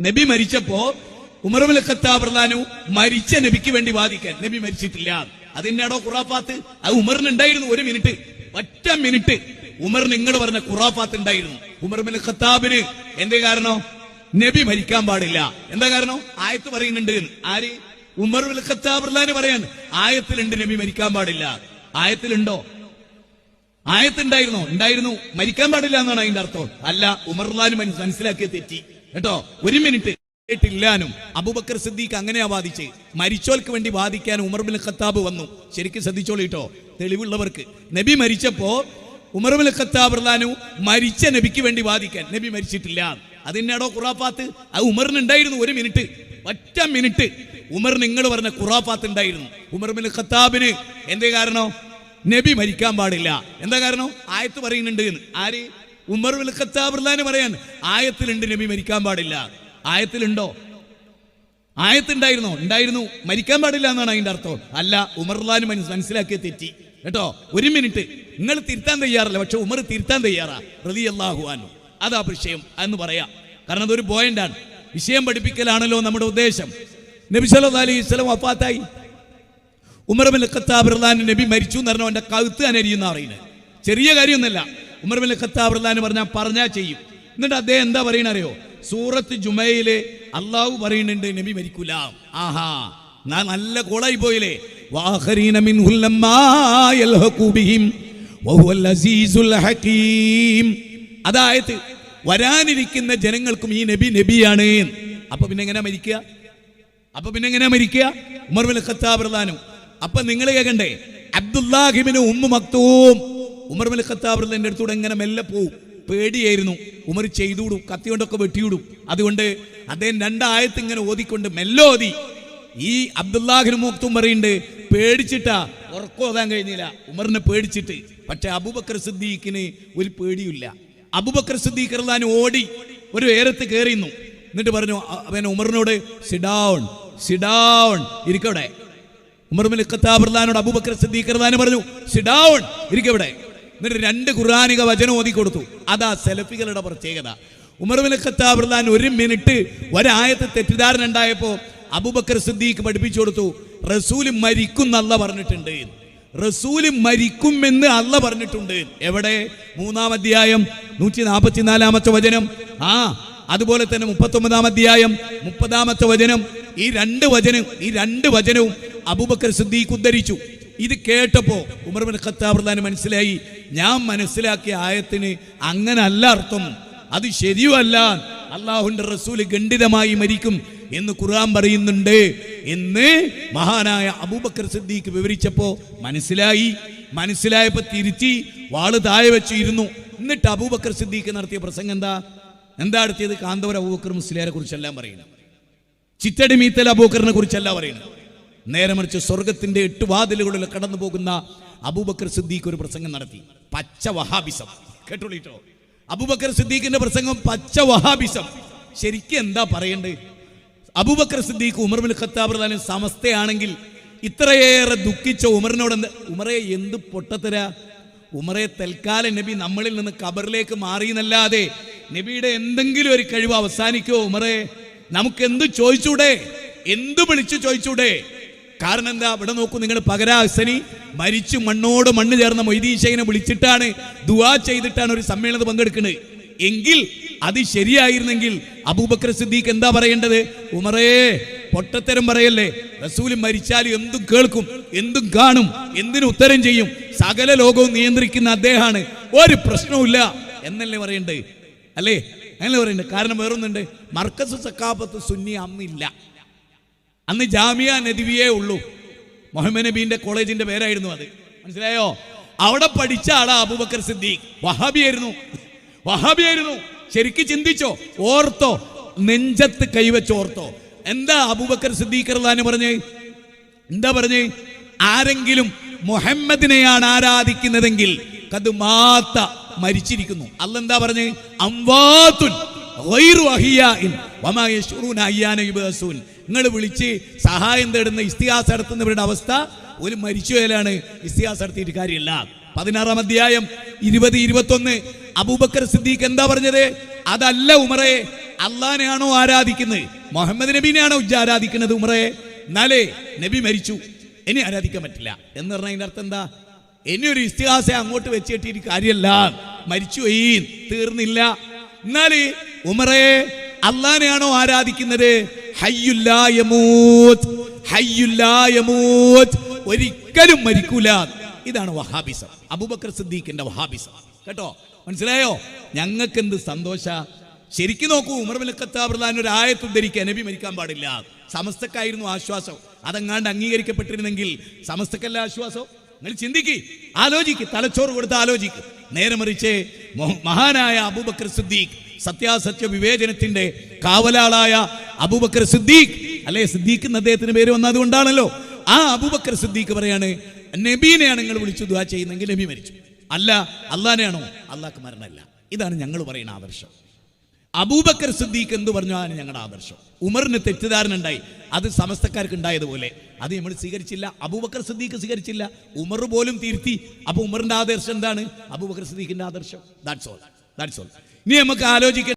നബി മരിച്ചപ്പോ ഉമർമൽ ഖത്താബ് പ്രധാനു മരിച്ച നബിക്ക് വേണ്ടി വാദിക്കാൻ. നബി മരിച്ചിട്ടില്ല. അതിനാടോ ഖുറാഫാത്ത്? അത് ഉമറിന് ഉണ്ടായിരുന്നു ഒരു മിനിറ്റ്. ഒറ്റ മിനിറ്റ്. ഉമർ നിങ്ങൾ പറഞ്ഞ ഖുറാഫാത്ത് ഉണ്ടായിരുന്നു. ഉമർമൽ ഖത്താബിന് എന്ത് കാരണം? നബി മരിക്കാൻ പാടില്ല. എന്താ കാരണം? ആയത്ത് പറയുന്നുണ്ട്. ആര്? ഉമർ ഉൽ ഖത്താബ്ലാന് പറയാൻ ആയത്തിലുണ്ട് നബി മരിക്കാൻ പാടില്ല. ആയത്തിലുണ്ടോ? ആയത്തുണ്ടായിരുന്നോ ഉണ്ടായിരുന്നു? മരിക്കാൻ പാടില്ല എന്നാണ് അതിന്റെ അർത്ഥം. അല്ല ഉമർലാനും മനസ്സിലാക്കിയ തെറ്റി. കേട്ടോ ഒരു മിനിറ്റ് കേട്ടില്ലാനും അബുബക്കർ സിദ്ദീഖ് അങ്ങനെയാ വാദിച്ച്. മരിച്ചോൽക്ക് വേണ്ടി വാദിക്കാൻ ഉമർ ബിൻ ഖത്താബ് വന്നു. ശരിക്കും ശ്രദ്ധിച്ചോളിട്ടോ തെളിവുള്ളവർക്ക്. നബി മരിച്ചപ്പോ ഉമർ ബിൻ ഖത്താബ് റലാനു മരിച്ച നബിക്ക് വേണ്ടി വാദിക്കാൻ. നബി മരിച്ചിട്ടില്ല. അതിനാടോ ഖുറാഫാത്ത്? അത് ഉമറിനുണ്ടായിരുന്നു ഒരു മിനിറ്റ് ഒറ്റ മിനിറ്റ്. ഉമർ നിങ്ങൾ പറഞ്ഞ ഖുറാഫാത്ത് ഉണ്ടായിരുന്നു. ഉമർ ബിൻ ഖത്താബിന് എന്തേ കാരണം? നബി മരിക്കാൻ പാടില്ല. എന്താ കാരണം? ആയത്ത് പറയുന്നുണ്ട് എന്ന്. ആര്? ഉമർ ഉൽ ഖത്താബ് പറയാൻ ആയത്തിലുണ്ട് നബി മരിക്കാൻ പാടില്ല. ആയത്തിലുണ്ടോ? ആയത്തുണ്ടായിരുന്നോ? ഉണ്ടായിരുന്നു. മരിക്കാൻ പാടില്ല എന്നാണ് അതിന്റെ അർത്ഥം. അല്ല ഉമർലാൻ മനസ്സിലാക്കിയ തെറ്റി. കേട്ടോ? ഒരു മിനിറ്റ്. നിങ്ങൾ തിരുത്താൻ തയ്യാറല്ല പക്ഷെ ഉമർ തിരുത്താൻ തയ്യാറാ. റതി അള്ളാഹുവാനു അതാ വിഷയം. എന്ന് പറയാം. കാരണം അതൊരു പോയിന്റാണ് വിഷയം പഠിപ്പിക്കലാണല്ലോ നമ്മുടെ ഉദ്ദേശം. നബി സല്ലല്ലാഹു അലൈഹി വഫാത്തായി. ഉമർ ഖത്താബ് റളിയല്ലാഹു നബി മരിച്ചു എന്ന് പറഞ്ഞു അവന്റെ കഴുത്ത് അനരിയുന്ന അറിയുന്നത് ചെറിയ കാര്യമൊന്നുമല്ല. ഉമർ ബിൻ ഖത്താബ് റളിയല്ലാഹു പറഞ്ഞാൽ പറഞ്ഞാൽ ചെയ്യും. എന്നിട്ട് അദ്ദേഹം എന്താ പറയണ അറിയോ? സൂറത്ത് ജുമയിൽ അള്ളാഹു പറയുന്നുണ്ട് നബി മരിക്കൂല. ആഹാ ഞാൻ നല്ല കോളായി പോയില്ലേ? അതായത് വരാനിരിക്കുന്ന ജനങ്ങൾക്കും ഈ നബി നബിയാണ്. അപ്പൊ പിന്നെ എങ്ങനെ മരിക്കുക? അപ്പൊ പിന്നെ എങ്ങനെ മരിക്കുക? ഉമർ ബിൻ ഖത്താബ് റളിയല്ലാഹു അപ്പൊ നിങ്ങൾ കേൾക്കണ്ടേ അബ്ദുല്ലാഹിബിന് ഉമ്മ മക്തൂം ഉമർ ഖത്താബ് റളിയല്ലാഹുവിന്റെ അടുത്തൂടെ എങ്ങനെ മെല്ലെ പോവും. പേടിയായിരുന്നു. ഉമർ ചെയ്തുവിടും കത്തി കൊണ്ടൊക്കെ വെട്ടിയിടും. അതുകൊണ്ട് അദ്ദേഹം രണ്ടായത്ത് ഇങ്ങനെ ഓതിക്കൊണ്ട് മെല്ലെ ഓതി. ഈ അബ്ദുല്ലാഹിന് മുക്തും പറയുന്നുണ്ട് പേടിച്ചിട്ടാ ഉറക്കം ഓതാൻ കഴിഞ്ഞില്ല. ഉമറിനെ പേടിച്ചിട്ട്. പക്ഷെ അബുബക്കർ സിദ്ദീഖിന് ഒരു പേടിയില്ല അബുബക്കർ സിദ്ദീഖ് റളിയല്ലാഹു ഓടി ഒരു ഉയരത്ത് കയറിയുന്നു എന്നിട്ട് പറഞ്ഞു അവൻ ഉമറിനോട് സിഡൗൺ സിഡൗൺ ഇരിക്കവിടെ. ഉമർ ബിൻ ഖത്താബ് സിദ്ദീഖർ അബൂബക്കർ സിദ്ദീഖ് റളിയല്ലാഹു പറഞ്ഞു സിഡൗൺ ഇരിക്കവിടെ. എന്നിട്ട് രണ്ട് ഖുർആാനിക വചനം ഓതി കൊടുത്തു. അതാ സെലഫികളുടെ പ്രത്യേകത. ഉമർവിന് ഖത്താബ് ഒരു മിനിറ്റ് ഒരായത്ത് തെറ്റിദ്ധാരണ ഉണ്ടായപ്പോ അബുബക്കർ സിദ്ദീഖ് പഠിപ്പിച്ചു കൊടുത്തു. റസൂൽ മരിക്കും എന്നല്ല പറഞ്ഞിട്ടുണ്ട്. റസൂൽ മരിക്കുമെന്ന് അല്ല പറഞ്ഞിട്ടുണ്ട്. എവിടെ? മൂന്നാം അധ്യായം നൂറ്റി നാൽപ്പത്തിനാലാമത്തെ വചനം. ആ അതുപോലെ തന്നെ മുപ്പത്തൊമ്പതാം അധ്യായം മുപ്പതാമത്തെ വചനം. ഈ രണ്ട് വചനം ഈ രണ്ട് വചനവും അബൂബക്കർ സിദ്ദീഖ് ഉദ്ധരിച്ചു. ഇത് കേട്ടപ്പോ ഉമർ ബിൻ ഖത്താബ് റളിയല്ലാഹു മനസ്സിലായി. ഞാൻ മനസ്സിലാക്കിയ ആയത്തിന് അങ്ങനല്ല അർത്ഥം. അത് ശരിയുമല്ല. അള്ളാഹുന്റെ റസൂൽ ഖണ്ഡിതമായി മരിക്കും എന്ന് ഖുർആൻ പറയുന്നുണ്ട്. എന്ന് മഹാനായ അബൂബക്കർ സിദ്ദീഖ് വിവരിച്ചപ്പോ മനസ്സിലായി. മനസ്സിലായപ്പോ തിരുത്തി വാൾ താഴെ വെച്ചിരുന്നു എന്നിട്ട് അബൂബക്കർ സിദ്ദീഖ് നടത്തിയ പ്രസംഗം എന്താ? എന്താ നടത്തിയത്? കാന്തപുര അബൂബക്കർ മുസ്ലിയാരെ കുറിച്ചെല്ലാം പറയുന്നത്. ചിറ്റടി മീത്തൽ അബൂബക്കറിനെ കുറിച്ചല്ല പറയുന്നത്. നേരെ മറിച്ച് സ്വർഗത്തിന്റെ എട്ട് വാതിലുകളിൽ കടന്നു പോകുന്ന അബൂബക്കർ സിദ്ദീഖ് ഒരു പ്രസംഗം നടത്തി. പച്ച വഹാബിസം. കേട്ടോളിട്ടോ? അബൂബക്കർ സിദ്ദീഖിന്റെ പ്രസംഗം പച്ച വഹാബിസം. ശരിക്കും എന്താ പറയണ്ടേ അബൂബക്കർ സിദ്ദീഖ് ഉമർ ബിൻ ഖത്താബ് അൻഹു സമസ്തയാണെങ്കിൽ ഇത്രയേറെ ദുഃഖിച്ച ഉമറിനോട് ഉമറെ എന്ത് പൊട്ടത്തര? ഉമറെ തൽക്കാല നബി നമ്മളിൽ നിന്ന് കബറിലേക്ക് മാറി എന്നല്ലാതെ നബിയുടെ എന്തെങ്കിലും ഒരു കഴിവ് അവസാനിക്കോ ഉമറെ? നമുക്ക് എന്ത് ചോദിച്ചൂടെ? എന്ത് വിളിച്ചു ചോദിച്ചൂടെ? കാരണം എന്താ? ഇവിടെ നോക്കൂ നിങ്ങൾ പകരാസനി മരിച്ചു മണ്ണോട് മണ്ണ് ചേർന്ന മൊയ്തീശനെ വിളിച്ചിട്ടാണ് ദുവാ ചെയ്തിട്ടാണ് ഒരു സമ്മേളനത്തിൽ പങ്കെടുക്കുന്നത്. എങ്കിൽ അത് ശരിയായിരുന്നെങ്കിൽ അബൂബക്കർ സിദ്ദീഖ് എന്താ പറയേണ്ടത്? ഉമറേ പൊട്ടത്തരം പറയല്ലേ? റസൂൽ മരിച്ചാൽ എന്തും കേൾക്കും എന്തും കാണും എന്തിനും ഉത്തരം ചെയ്യും? സകല ലോകവും നിയന്ത്രിക്കുന്ന അദ്ദേഹമാണ്. ഒരു പ്രശ്നവുമില്ല എന്നല്ലേ പറയണ്ടേ അല്ലേ? അങ്ങനെ പറയണ്ടേ കാരണം വേറൊന്നുണ്ട്. മർക്കസ് സക്കാപ്പത്ത് സുന്നി അന്നില്ല അന്ന് ജാമിയ നദിവിയേ ഉള്ളൂ. മുഹമ്മദ് നബീന്റെ കോളേജിന്റെ പേരായിരുന്നു അത്. മനസ്സിലായോ? അവിടെ പഠിച്ച ആളാ അബൂബക്കർ സിദ്ദീഖ്. വഹാബിയായിരുന്നു. വഹാബിയായിരുന്നു. ശരിക്ക് ചിന്തിച്ചോ? ഓർത്തോ. നെഞ്ചത്ത് കൈവച്ച് ഓർത്തോ. എന്താ അബൂബക്കർ സിദ്ദീഖർ റളിയല്ലാഹു പറഞ്ഞേ? എന്താ പറഞ്ഞേ? ആരെങ്കിലും മുഹമ്മദിനെയാണ് ആരാധിക്കുന്നതെങ്കിൽ കത് മാത്ത മരിച്ചിരിക്കുന്നു. അല്ല എന്താ പറഞ്ഞേ? അംവാത്തുൻ നിങ്ങൾ വിളിച്ച് സഹായം തേടുന്ന ഇസ്തിഹാസ് നടത്തുന്നവരുടെ അവസ്ഥ ഒരു മരിച്ചുപോയാലാണ് ഇസ്തിഹാസ് നടത്തിയിട്ട് കാര്യമില്ല. പതിനാറാം അധ്യായം ഇരുപത് ഇരുപത്തൊന്ന്. അബൂബക്കർ സിദ്ദീഖ് എന്താ പറഞ്ഞത്? അതല്ല ഉമറെ അള്ളാനെയാണോ ആരാധിക്കുന്നത്? മുഹമ്മദ് നബീനെയാണോ ഉജ്ജ ആരാധിക്കുന്നത് ഉമറെ? എന്നാലേ നബി മരിച്ചു. ഇനി ആരാധിക്കാൻ പറ്റില്ല. എന്ന് പറഞ്ഞ അതിന്റെ അർത്ഥം എന്താ? ഇനി ഒരു ഇസ്തിഹാസെ അങ്ങോട്ട് വെച്ച് കെട്ടിയിട്ട് കാര്യമല്ല. മരിച്ചു പോയി തീർന്നില്ല. എന്നാൽ ഉമറെ അള്ളാനെയാണോ ആരാധിക്കുന്നത്? ഒരിക്കലും മരിക്കൂല. ഇതാണ് വഹാബിസം. അബൂബക്കർ സിദ്ദീഖിന്റെ വഹാബിസം. കേട്ടോ? മനസ്സിലായോ? ഞങ്ങൾക്ക് എന്ത് സന്തോഷ? ശരിക്കും നോക്കൂ ഉമർ അൻഹു ഒരു ആയത്ത് ഉദ്ധരിക്കുക നബി മരിക്കാൻ പാടില്ല. സമസ്തക്കായിരുന്നു ആശ്വാസം. അതങ്ങാണ്ട് അംഗീകരിക്കപ്പെട്ടിരുന്നെങ്കിൽ സമസ്തക്കല്ല ആശ്വാസം? നിങ്ങൾ ചിന്തിക്ക്. ആലോചിക്ക് തലച്ചോറ് കൊടുത്ത് ആലോചിക്ക്. നേരെ മറിച്ച് മഹാനായ അബൂബക്കർ സിദ്ദീഖ് സത്യാസത്യ വിവേചനത്തിന്റെ കാവലാളായ അബൂബക്കർ സിദ്ദീഖ്. അല്ലെ സിദ്ദീഖ് എന്ന് അദ്ദേഹത്തിന് പേര് വന്നത് കൊണ്ടാണല്ലോ. ആ അബൂബക്കർ സിദ്ദീഖ് പറയാണ് നബീനെയാണ് നിങ്ങൾ വിളിച്ചു ദുവാ ചെയ്യുന്നെങ്കിൽ നബി മരിച്ചു. അല്ല അള്ളാനെയാണോ? അള്ളാഹ്ക്ക് മരണമല്ല. ഇതാണ് ഞങ്ങൾ പറയുന്ന ആദർശം. അബൂബക്കർ സിദ്ദീഖ് എന്ത് പറഞ്ഞു? അതാണ് ഞങ്ങളുടെ ആദർശം. ഉമറിന് തെറ്റിദ്ധാരണ ഉണ്ടായി. അത് സമസ്തക്കാർക്ക് ഉണ്ടായതുപോലെ. അത് നമ്മൾ സ്വീകരിച്ചില്ല. അബൂബക്കർ സിദ്ദീഖ് സ്വീകരിച്ചില്ല. ഉമർ പോലും തിരുത്തി. അപ്പൊ ഉമറിന്റെ ആദർശം എന്താണ്? അബൂബക്കർ സിദ്ദീഖിന്റെ ആദർശം. ദാറ്റ്സ് ഓൾ ദാറ്റ്സ് ഓൾ ഇനി നമുക്ക് ആലോചിക്കാം